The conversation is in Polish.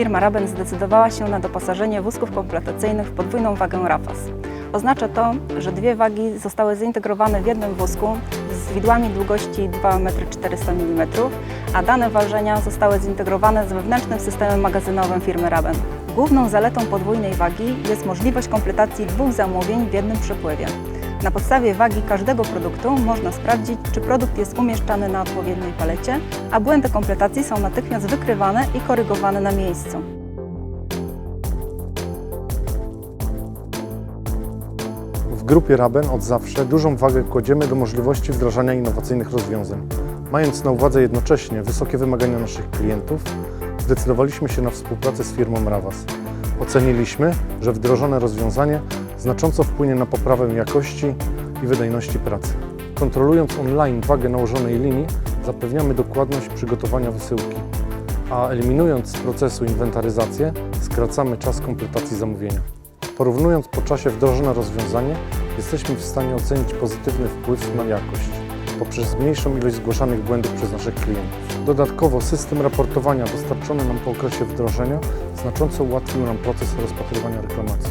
firma Raben zdecydowała się na doposażenie wózków kompletacyjnych w podwójną wagę RAFAS. Oznacza to, że dwie wagi zostały zintegrowane w jednym wózku z widłami długości 2,4 mm, a dane ważenia zostały zintegrowane z wewnętrznym systemem magazynowym firmy Raben. Główną zaletą podwójnej wagi jest możliwość kompletacji dwóch zamówień w jednym przepływie. Na podstawie wagi każdego produktu można sprawdzić, czy produkt jest umieszczany na odpowiedniej palecie, a błędy kompletacji są natychmiast wykrywane i korygowane na miejscu. W grupie Raben od zawsze dużą wagę kładziemy do możliwości wdrażania innowacyjnych rozwiązań. Mając na uwadze jednocześnie wysokie wymagania naszych klientów, zdecydowaliśmy się na współpracę z firmą Ravas. Oceniliśmy, że wdrożone rozwiązanie znacząco wpłynie na poprawę jakości i wydajności pracy. Kontrolując online wagę nałożonej linii, zapewniamy dokładność przygotowania wysyłki, a eliminując z procesu inwentaryzację, skracamy czas kompletacji zamówienia. Porównując po czasie wdrożone rozwiązanie, jesteśmy w stanie ocenić pozytywny wpływ na jakość poprzez mniejszą ilość zgłaszanych błędów przez naszych klientów. Dodatkowo system raportowania dostarczony nam po okresie wdrożenia znacząco ułatwił nam proces rozpatrywania reklamacji.